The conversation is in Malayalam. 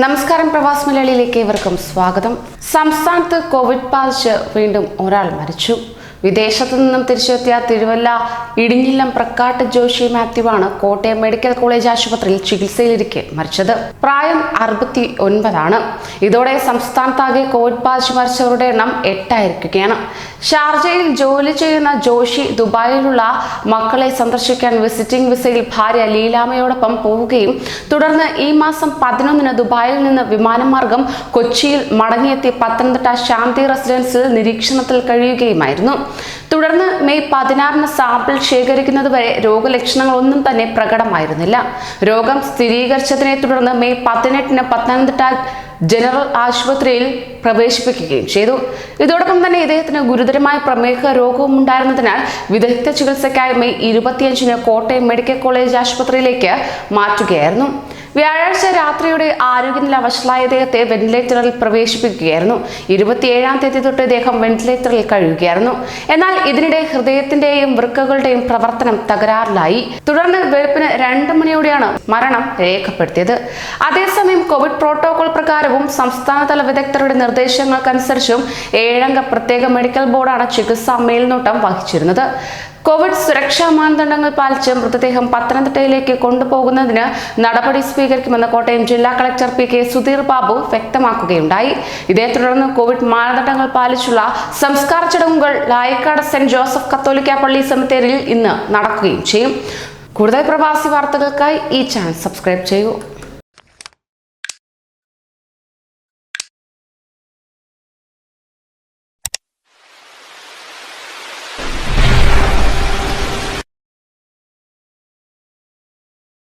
നമസ്കാരം പ്രവാസ് മലയാളിയിലേക്ക് സ്വാഗതം. സംസ്ഥാനത്ത് കോവിഡ് ബാധിച്ച് വീണ്ടും ഒരാൾ മരിച്ചു. വിദേശത്തു നിന്നും തിരിച്ചെത്തിയ തിരുവല്ല ഇടിഞ്ഞില്ലം പ്രക്കാട്ട് ജോഷി മാത്യുവാണ് കോട്ടയം മെഡിക്കൽ കോളേജ് ആശുപത്രിയിൽ ചികിത്സയിലിരിക്കെ മരിച്ചത്. പ്രായം അറുപത്തി ഒൻപതാണ് ഇതോടെ സംസ്ഥാനത്താകെ കോവിഡ് ബാധിച്ച് മരിച്ചവരുടെ എണ്ണം എട്ടായിരിക്കുകയാണ്. ഷാർജയിൽ ജോലി ചെയ്യുന്ന ജോഷി ദുബായിലുള്ള മക്കളെ സന്ദർശിക്കാൻ വിസിറ്റിംഗ് വിസയിൽ ഭാര്യ ലീലാമയോടൊപ്പം പോവുകയും തുടർന്ന് ഈ മാസം പതിനൊന്നിന് ദുബായിൽ നിന്ന് വിമാനമാർഗം കൊച്ചിയിൽ മടങ്ങിയെത്തി പത്തനംതിട്ട ശാന്തി റെസിഡൻസിൽ നിരീക്ഷണത്തിൽ കഴിയുകയുമായിരുന്നു. തുടർന്ന് മെയ് പതിനാറിന് സാമ്പിൾ ശേഖരിക്കുന്നത് വരെ രോഗലക്ഷണങ്ങളൊന്നും തന്നെ പ്രകടമായിരുന്നില്ല. രോഗം സ്ഥിരീകരിച്ചതിനെ തുടർന്ന് മെയ് പതിനെട്ടിന് പത്തനംതിട്ട ജനറൽ ആശുപത്രിയിൽ പ്രവേശിപ്പിക്കുകയും ചെയ്തു. ഇതോടൊപ്പം തന്നെ ഇദ്ദേഹത്തിന് ഗുരുതരമായ പ്രമേഹ രോഗവും ഉണ്ടായിരുന്നതിനാൽ വിദഗ്ധ ചികിത്സയ്ക്കായി മെയ് ഇരുപത്തിയഞ്ചിന് കോട്ടയം മെഡിക്കൽ കോളേജ് ആശുപത്രിയിലേക്ക് മാറ്റുകയായിരുന്നു. വ്യാഴാഴ്ച രാത്രിയുടെ ആരോഗ്യനില വഷളായ ഇദ്ദേഹത്തെ വെന്റിലേറ്ററിൽ പ്രവേശിപ്പിക്കുകയായിരുന്നു. ഇരുപത്തിയേഴാം തീയതി തൊട്ട് ഇദ്ദേഹം വെന്റിലേറ്ററിൽ കഴിയുകയായിരുന്നു. എന്നാൽ ഇതിനിടെ ഹൃദയത്തിന്റെയും വൃക്കകളുടെയും പ്രവർത്തനം തകരാറിലായി. തുടർന്ന് വെളുപ്പിന് രണ്ട് മണിയോടെയാണ് മരണം രേഖപ്പെടുത്തിയത്. അതേസമയം കോവിഡ് പ്രോട്ടോകോൾ പ്രകാരവും സംസ്ഥാനതല വിദഗ്ധരുടെ നിർദ്ദേശങ്ങൾക്കനുസരിച്ചും ഏഴംഗ പ്രത്യേക മെഡിക്കൽ ബോർഡാണ് ചികിത്സാ മേൽനോട്ടം വഹിച്ചിരുന്നത്. കോവിഡ് സുരക്ഷാ മാനദണ്ഡങ്ങൾ പാലിച്ച് മൃതദേഹം പത്തനംതിട്ടയിലേക്ക് കൊണ്ടുപോകുന്നതിന് നടപടി സ്വീകരിക്കുമെന്ന് കോട്ടയം ജില്ലാ collector P K Sudheer Babu വ്യക്തമാക്കുകയുണ്ടായി. ഇതേ തുടർന്ന് കോവിഡ് മാനദണ്ഡങ്ങൾ പാലിച്ചുള്ള സംസ്കാര ചടങ്ങുകൾ ലായക്കാട് സെന്റ് ജോസഫ് കത്തോലിക്ക പള്ളി സെമിത്തേരിയിൽ ഇന്ന് നടക്കുകയും ചെയ്യും. കൂടുതൽ പ്രവാസി വാർത്തകൾക്കായി ഈ ചാനൽ സബ്സ്ക്രൈബ് ചെയ്യൂ.